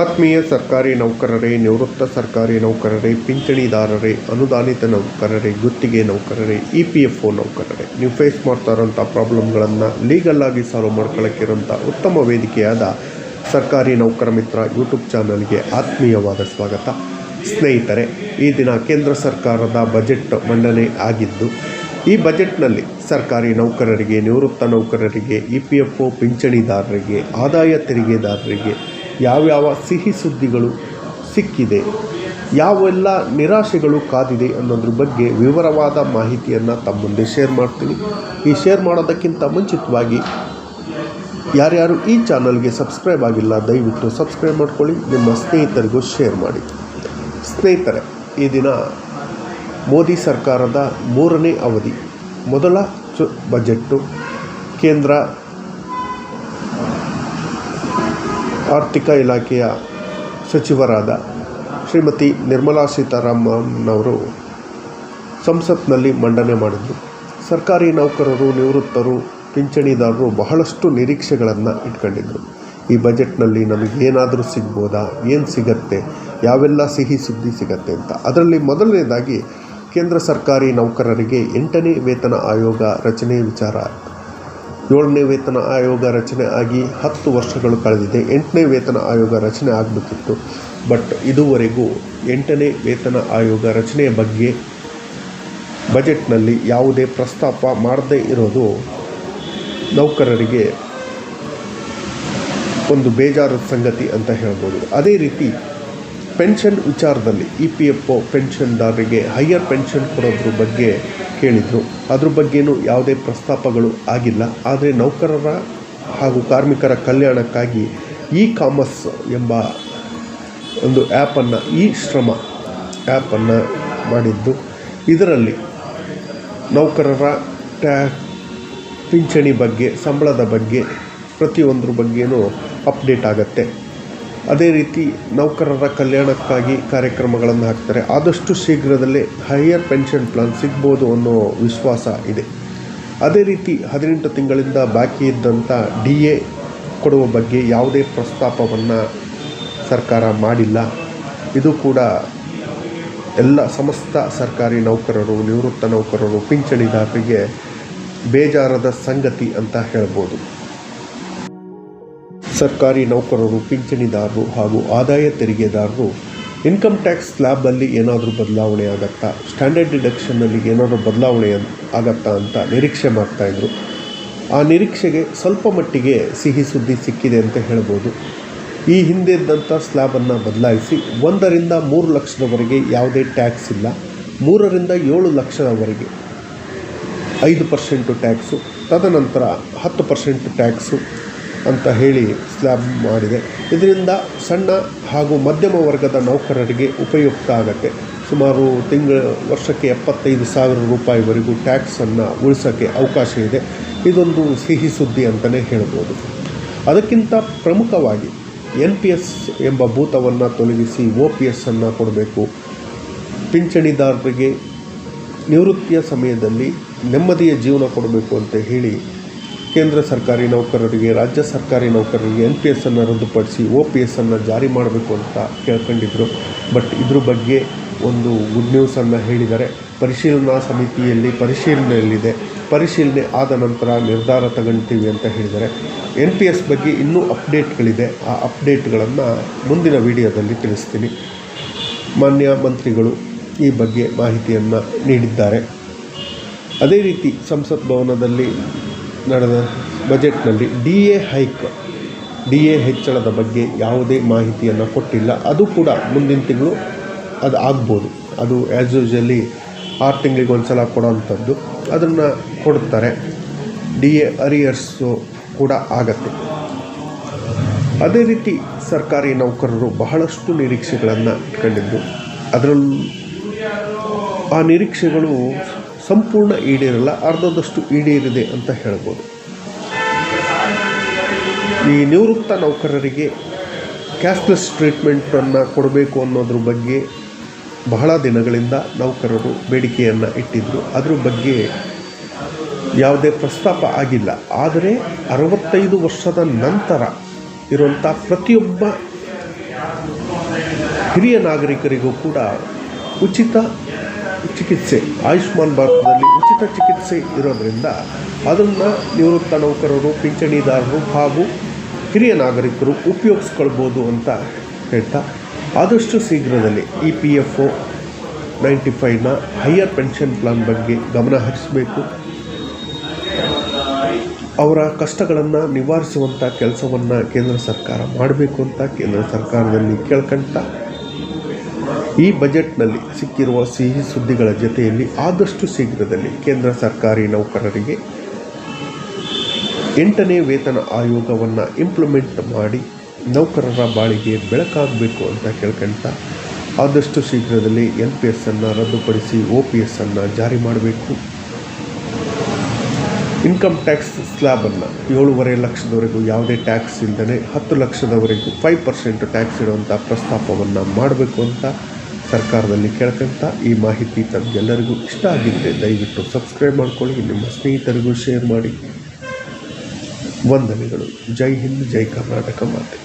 ಆತ್ಮೀಯ ಸರ್ಕಾರಿ ನೌಕರರೇ, ನಿವೃತ್ತ ಸರ್ಕಾರಿ ನೌಕರರೇ, ಪಿಂಚಣಿದಾರರೇ, ಅನುದಾನಿತ ನೌಕರರೇ, ಗುತ್ತಿಗೆ ನೌಕರರೇ, ಇ ಪಿ ಎಫ್ ಒ ನೌಕರರೇ. ನೀವು ಫೇಸ್ ಮಾಡ್ತಾ ಇರೋಂಥ ಪ್ರಾಬ್ಲಮ್ಗಳನ್ನು ಲೀಗಲ್ ಆಗಿ ಸಾಲ್ವ್ ಮಾಡ್ಕೊಳ್ಳೋಕ್ಕಿರೋಂಥ ಉತ್ತಮ ವೇದಿಕೆಯಾದ ಸರ್ಕಾರಿ ನೌಕರ ಮಿತ್ರ ಯೂಟ್ಯೂಬ್ ಚಾನಲ್ಗೆ ಆತ್ಮೀಯವಾದ ಸ್ವಾಗತ. ಸ್ನೇಹಿತರೆ, ಈ ದಿನ ಕೇಂದ್ರ ಸರ್ಕಾರದ ಬಜೆಟ್ ಮಂಡನೆ ಆಗಿದ್ದು, ಈ ಬಜೆಟ್ನಲ್ಲಿ ಸರ್ಕಾರಿ ನೌಕರರಿಗೆ, ನಿವೃತ್ತ ನೌಕರರಿಗೆ, ಇ ಪಿ ಎಫ್ ಒ, ಪಿಂಚಣಿದಾರರಿಗೆ, ಆದಾಯ ತೆರಿಗೆದಾರರಿಗೆ ಯಾವ್ಯಾವ ಸಿಹಿ ಸುದ್ದಿಗಳು ಸಿಕ್ಕಿದೆ ಯಾವೆಲ್ಲ ನಿರಾಶೆಗಳು ಕಾದಿದೆ ಅನ್ನೋದ್ರ ಬಗ್ಗೆ ವಿವರವಾದ ಮಾಹಿತಿಯನ್ನು ತಮ್ಮೊಂದೇ ಮುಂದೆ ಶೇರ್ ಮಾಡ್ತೀನಿ. ಈ ಶೇರ್ ಮಾಡೋದಕ್ಕಿಂತ ಮುಂಚಿತವಾಗಿ ಯಾರ್ಯಾರು ಈ ಚಾನಲ್ಗೆ ಸಬ್ಸ್ಕ್ರೈಬ್ ಆಗಿಲ್ಲ, ದಯವಿಟ್ಟು ಸಬ್ಸ್ಕ್ರೈಬ್ ಮಾಡ್ಕೊಳ್ಳಿ, ನಿಮ್ಮ ಸ್ನೇಹಿತರಿಗೂ ಶೇರ್ ಮಾಡಿ. ಸ್ನೇಹಿತರೆ, ಈ ದಿನ ಮೋದಿ ಸರ್ಕಾರದ ಮೂರನೇ ಅವಧಿ, ಮೊದಲ ಚು, ಬಜೆಟ್ಟು ಕೇಂದ್ರ ಆರ್ಥಿಕ ಇಲಾಖೆಯ ಸಚಿವರಾದ ಶ್ರೀಮತಿ ನಿರ್ಮಲಾ ಸೀತಾರಾಮನ್ನವರು ಸಂಸತ್ನಲ್ಲಿ ಮಂಡನೆ ಮಾಡಿದರು. ಸರ್ಕಾರಿ ನೌಕರರು, ನಿವೃತ್ತರು, ಪಿಂಚಣಿದಾರರು ಬಹಳಷ್ಟು ನಿರೀಕ್ಷೆಗಳನ್ನು ಇಟ್ಕೊಂಡಿದ್ದರು ಈ ಬಜೆಟ್ನಲ್ಲಿ ನಮಗೇನಾದರೂ ಸಿಗ್ಬೋದಾ? ಏನು ಸಿಗತ್ತೆ? ಯಾವೆಲ್ಲ ಸಿಹಿ ಸುದ್ದಿ ಸಿಗತ್ತೆ ಅಂತ. ಅದರಲ್ಲಿ ಮೊದಲನೇದಾಗಿ ಕೇಂದ್ರ ಸರ್ಕಾರಿ ನೌಕರರಿಗೆ ಎಂಟನೇ ವೇತನ ಆಯೋಗ ರಚನೆ ವಿಚಾರ ಏಳನೇ ವೇತನ ಆಯೋಗ ರಚನೆ ಆಗಿ ಹತ್ತು ವರ್ಷಗಳು ಕಳೆದಿದೆ. ಎಂಟನೇ ವೇತನ ಆಯೋಗ ರಚನೆ ಆಗಬೇಕಿತ್ತು. ಬಟ್ ಇದುವರೆಗೂ ಎಂಟನೇ ವೇತನ ಆಯೋಗ ರಚನೆಯ ಬಗ್ಗೆ ಬಜೆಟ್ನಲ್ಲಿ ಯಾವುದೇ ಪ್ರಸ್ತಾಪ ಮಾಡದೇ ಇರೋದು ನೌಕರರಿಗೆ ಒಂದು ಬೇಜಾರದ ಸಂಗತಿ ಅಂತ ಹೇಳ್ಬೋದು. ಅದೇ ರೀತಿ ಪೆನ್ಷನ್ ವಿಚಾರದಲ್ಲಿ ಇ ಪಿ ಎಫ್ ಒ ಪೆನ್ಷನ್ದಾರರಿಗೆ ಹೈಯರ್ ಪೆನ್ಷನ್ ಕೊಡೋದ್ರ ಬಗ್ಗೆ ಕೇಳಿದರು. ಅದ್ರ ಬಗ್ಗೆನೂ ಯಾವುದೇ ಪ್ರಸ್ತಾಪಗಳು ಆಗಿಲ್ಲ. ಆದರೆ ನೌಕರರ ಹಾಗೂ ಕಾರ್ಮಿಕರ ಕಲ್ಯಾಣಕ್ಕಾಗಿ ಇ ಕಾಮರ್ಸ್ ಎಂಬ ಒಂದು ಆ್ಯಪನ್ನು ಇ ಶ್ರಮ ಆ್ಯಪನ್ನು ಮಾಡಿದ್ದು. ಇದರಲ್ಲಿ ನೌಕರರ ಟ್ಯಾ, ಪಿಂಚಣಿ ಬಗ್ಗೆ, ಸಂಬಳದ ಬಗ್ಗೆ ಪ್ರತಿಯೊಂದ್ರ ಬಗ್ಗೆಯೂ ಅಪ್ಡೇಟ್ ಆಗುತ್ತೆ. ಅದೇ ರೀತಿ ನೌಕರರ ಕಲ್ಯಾಣಕ್ಕಾಗಿ ಕಾರ್ಯಕ್ರಮಗಳನ್ನು ಹಾಕ್ತಾರೆ. ಆದಷ್ಟು ಶೀಘ್ರದಲ್ಲೇ ಹೈಯರ್ ಪೆನ್ಷನ್ ಪ್ಲಾನ್ ಸಿಗ್ಬೋದು ಅನ್ನೋ ವಿಶ್ವಾಸ ಇದೆ. ಅದೇ ರೀತಿ ಹದಿನೆಂಟು ತಿಂಗಳಿಂದ ಬಾಕಿ ಇದ್ದಂಥ ಡಿ ಎ ಕೊಡುವ ಬಗ್ಗೆ ಯಾವುದೇ ಪ್ರಸ್ತಾಪವನ್ನು ಸರ್ಕಾರ ಮಾಡಿಲ್ಲ. ಇದು ಕೂಡ ಎಲ್ಲ ಸಮಸ್ತ ಸರ್ಕಾರಿ ನೌಕರರು, ನಿವೃತ್ತ ನೌಕರರು ಪಿಂಚಣಿದಾರರಿಗೆ ಬೇಜಾರದ ಸಂಗತಿ ಅಂತ ಹೇಳ್ಬೋದು. ಸರ್ಕಾರಿ ನೌಕರರು, ಪಿಂಚಣಿದಾರರು ಹಾಗೂ ಆದಾಯ ತೆರಿಗೆದಾರರು ಇನ್ಕಮ್ ಟ್ಯಾಕ್ಸ್ ಸ್ಲ್ಯಾಬಲ್ಲಿ ಏನಾದರೂ ಬದಲಾವಣೆ ಆಗತ್ತಾ? ಸ್ಟ್ಯಾಂಡರ್ಡ್ ಡಿಡಕ್ಷನ್ನಲ್ಲಿ ಏನಾದರೂ ಬದಲಾವಣೆ ಆಗತ್ತಾ ಅಂತ ನಿರೀಕ್ಷೆ ಮಾಡ್ತಾಯಿದ್ರು ಆ ನಿರೀಕ್ಷೆಗೆ ಸ್ವಲ್ಪ ಮಟ್ಟಿಗೆ ಸಿಹಿ ಸುದ್ದಿ ಸಿಕ್ಕಿದೆ ಅಂತ ಹೇಳ್ಬೋದು. ಈ ಹಿಂದೆ ಇದ್ದಂಥ ಸ್ಲ್ಯಾಬನ್ನು ಬದಲಾಯಿಸಿ ಒಂದರಿಂದ ಮೂರು ಲಕ್ಷದವರೆಗೆ ಯಾವುದೇ ಟ್ಯಾಕ್ಸ್ ಇಲ್ಲ. ಮೂರರಿಂದ ಏಳು ಲಕ್ಷದವರೆಗೆ ಐದು ಪರ್ಸೆಂಟು ಟ್ಯಾಕ್ಸು, ತದನಂತರ ಹತ್ತು ಪರ್ಸೆಂಟ್ ಟ್ಯಾಕ್ಸು ಅಂತ ಹೇಳಿ ಸ್ಲ್ಯಾಬ್ ಮಾಡಿದೆ. ಇದರಿಂದ ಸಣ್ಣ ಹಾಗೂ ಮಧ್ಯಮ ವರ್ಗದ ನೌಕರರಿಗೆ ಉಪಯುಕ್ತ ಆಗುತ್ತೆ. ಸುಮಾರು ತಿಂಗಳ, ವರ್ಷಕ್ಕೆ ಎಪ್ಪತ್ತೈದು ಸಾವಿರ ರೂಪಾಯಿವರೆಗೂ ಟ್ಯಾಕ್ಸನ್ನು ಉಳಿಸೋಕ್ಕೆ ಅವಕಾಶ ಇದೆ. ಇದೊಂದು ಸಿಹಿ ಸುದ್ದಿ ಅಂತಲೇ ಹೇಳ್ಬೋದು. ಅದಕ್ಕಿಂತ ಪ್ರಮುಖವಾಗಿ ಎನ್ ಪಿ ಎಸ್ ಎಂಬ ಭೂತವನ್ನು ತೊಲಗಿಸಿ ಒ ಪಿ ಎಸ್ಸನ್ನು ಕೊಡಬೇಕು. ಪಿಂಚಣಿದಾರರಿಗೆ ನಿವೃತ್ತಿಯ ಸಮಯದಲ್ಲಿ ನೆಮ್ಮದಿಯ ಜೀವನ ಕೊಡಬೇಕು ಅಂತ ಹೇಳಿ ಕೇಂದ್ರ ಸರ್ಕಾರಿ ನೌಕರರಿಗೆ, ರಾಜ್ಯ ಸರ್ಕಾರಿ ನೌಕರರಿಗೆ ಎನ್ ಪಿ ಎಸ್ಸನ್ನು ರದ್ದುಪಡಿಸಿ ಒ ಪಿ ಎಸ್ಸನ್ನು ಜಾರಿ ಮಾಡಬೇಕು ಅಂತ ಕೇಳ್ಕೊಂಡಿದ್ರು. ಬಟ್ ಇದ್ರ ಬಗ್ಗೆ ಒಂದು ಗುಡ್ ನ್ಯೂಸನ್ನು ಹೇಳಿದ್ದಾರೆ. ಪರಿಶೀಲನಾ ಸಮಿತಿಯಲ್ಲಿ ಪರಿಶೀಲನೆಯಲ್ಲಿದೆ. ಪರಿಶೀಲನೆ ಆದ ನಂತರ ನಿರ್ಧಾರ ತಗೊಳ್ತೀವಿ ಅಂತ ಹೇಳಿದ್ದಾರೆ. ಎನ್ ಪಿ ಎಸ್ ಬಗ್ಗೆ ಇನ್ನೂ ಅಪ್ಡೇಟ್ಗಳಿದೆ. ಆ ಅಪ್ಡೇಟ್ಗಳನ್ನು ಮುಂದಿನ ವಿಡಿಯೋದಲ್ಲಿ ತಿಳಿಸ್ತೀನಿ. ಮಾನ್ಯ ಮಂತ್ರಿಗಳು ಈ ಬಗ್ಗೆ ಮಾಹಿತಿಯನ್ನು ನೀಡಿದ್ದಾರೆ. ಅದೇ ರೀತಿ ಸಂಸತ್ ಭವನದಲ್ಲಿ ನಡೆದ ಬಜೆಟ್ನಲ್ಲಿ D A hike, D A ಹೆಚ್ಚಳದ ಬಗ್ಗೆ ಯಾವುದೇ ಮಾಹಿತಿಯನ್ನು ಕೊಟ್ಟಿಲ್ಲ. ಅದು ಕೂಡ ಮುಂದಿನ ತಿಂಗಳು ಅದು ಆಗ್ಬೋದು. ಅದು ಆ್ಯಸ್ ಯೂಶಲಿ ಆರು ತಿಂಗಳಿಗೆ ಒಂದು ಸಲ ಕೊಡೋವಂಥದ್ದು. ಅದನ್ನು ಕೊಡ್ತಾರೆ. ಡಿ ಎ ಅರಿಯರ್ಸು ಕೂಡ ಆಗತ್ತೆ. ಅದೇ ರೀತಿ ಸರ್ಕಾರಿ ನೌಕರರು ಬಹಳಷ್ಟು ನಿರೀಕ್ಷೆಗಳನ್ನು ಇಟ್ಕೊಂಡಿದ್ದು. ಅದರಲ್ಲಿ ಆ ನಿರೀಕ್ಷೆಗಳು ಸಂಪೂರ್ಣ ಈಡೇರಲ್ಲ ಅರ್ಧದಷ್ಟು ಈಡೇರಿದೆ ಅಂತ ಹೇಳ್ಬೋದು. ಈ ನಿವೃತ್ತ ನೌಕರರಿಗೆ ಕ್ಯಾಶ್ಲೆಸ್ ಟ್ರೀಟ್ಮೆಂಟನ್ನು ಕೊಡಬೇಕು ಅನ್ನೋದ್ರ ಬಗ್ಗೆ ಬಹಳ ದಿನಗಳಿಂದ ನೌಕರರು ಬೇಡಿಕೆಯನ್ನು ಇಟ್ಟಿದ್ದರು ಅದ್ರ ಬಗ್ಗೆ ಯಾವುದೇ ಪ್ರಸ್ತಾಪ ಆಗಿಲ್ಲ. ಆದರೆ ಅರವತ್ತೈದು ವರ್ಷದ ನಂತರ ಇರುವಂಥ ಪ್ರತಿಯೊಬ್ಬ ಹಿರಿಯ ನಾಗರಿಕರಿಗೂ ಕೂಡ ಉಚಿತ ಚಿಕಿತ್ಸೆ. ಆಯುಷ್ಮಾನ್ ಭಾರತದಲ್ಲಿ ಉಚಿತ ಚಿಕಿತ್ಸೆ ಇರೋದರಿಂದ ಅದನ್ನು ನಿವೃತ್ತ ನೌಕರರು, ಪಿಂಚಣಿದಾರರು ಹಾಗೂ ಹಿರಿಯ ನಾಗರಿಕರು ಉಪಯೋಗಿಸ್ಕೊಳ್ಬೋದು ಅಂತ ಹೇಳ್ತಾ, ಆದಷ್ಟು ಶೀಘ್ರದಲ್ಲಿ E P F O ninety ಫೈವ್ನ higher pension plan ಬಗ್ಗೆ ಗಮನ ಹರಿಸಬೇಕು. ಅವರ ಕಷ್ಟಗಳನ್ನು ನಿವಾರಿಸುವಂಥ ಕೆಲಸವನ್ನು ಕೇಂದ್ರ ಸರ್ಕಾರ ಮಾಡಬೇಕು ಅಂತ ಕೇಂದ್ರ ಸರ್ಕಾರದಲ್ಲಿ ಕೇಳ್ಕೊಂತ ಈ ಬಜೆಟ್ನಲ್ಲಿ ಸಿಕ್ಕಿರುವ ಸಿಹಿ ಸುದ್ದಿಗಳ ಜೊತೆಯಲ್ಲಿ ಆದಷ್ಟು ಶೀಘ್ರದಲ್ಲಿ ಕೇಂದ್ರ ಸರ್ಕಾರಿ ನೌಕರರಿಗೆ ಎಂಟನೇ ವೇತನ ಆಯೋಗವನ್ನು ಇಂಪ್ಲಿಮೆಂಟ್ ಮಾಡಿ ನೌಕರರ ಬಾಳಿಗೆ ಬೆಳಕಾಗಬೇಕು ಅಂತ ಕೇಳ್ಕೊಂತ ಆದಷ್ಟು ಶೀಘ್ರದಲ್ಲಿ ಎನ್ ಪಿ ಎಸ್ಸನ್ನು ರದ್ದುಪಡಿಸಿ ಒ ಪಿ ಎಸ್ಸನ್ನು ಜಾರಿ ಮಾಡಬೇಕು. ಇನ್ಕಮ್ ಟ್ಯಾಕ್ಸ್ ಸ್ಲ್ಯಾಬನ್ನು ಏಳೂವರೆ ಲಕ್ಷದವರೆಗೂ ಯಾವುದೇ ಟ್ಯಾಕ್ಸ್ ಇಲ್ಲದೇ ಹತ್ತು ಲಕ್ಷದವರೆಗೂ ಫೈವ್ ಪರ್ಸೆಂಟ್ ಟ್ಯಾಕ್ಸ್ ಇಡುವಂಥ ಪ್ರಸ್ತಾಪವನ್ನು ಮಾಡಬೇಕು ಅಂತ ಸರ್ಕಾರದಲ್ಲಿ ಕೇಳ್ಕೊಂತ ಈ ಮಾಹಿತಿ ತಮಗೆಲ್ಲರಿಗೂ ಇಷ್ಟ ಆಗಿದ್ದರೆ ದಯವಿಟ್ಟು ಸಬ್ಸ್ಕ್ರೈಬ್ ಮಾಡ್ಕೊಳ್ಳಿ, ನಿಮ್ಮ ಸ್ನೇಹಿತರಿಗೂ ಶೇರ್ ಮಾಡಿ. ವಂದನೆಗಳು. ಜೈ ಹಿಂದ್, ಜೈ ಕರ್ನಾಟಕ ಮಾತೆ.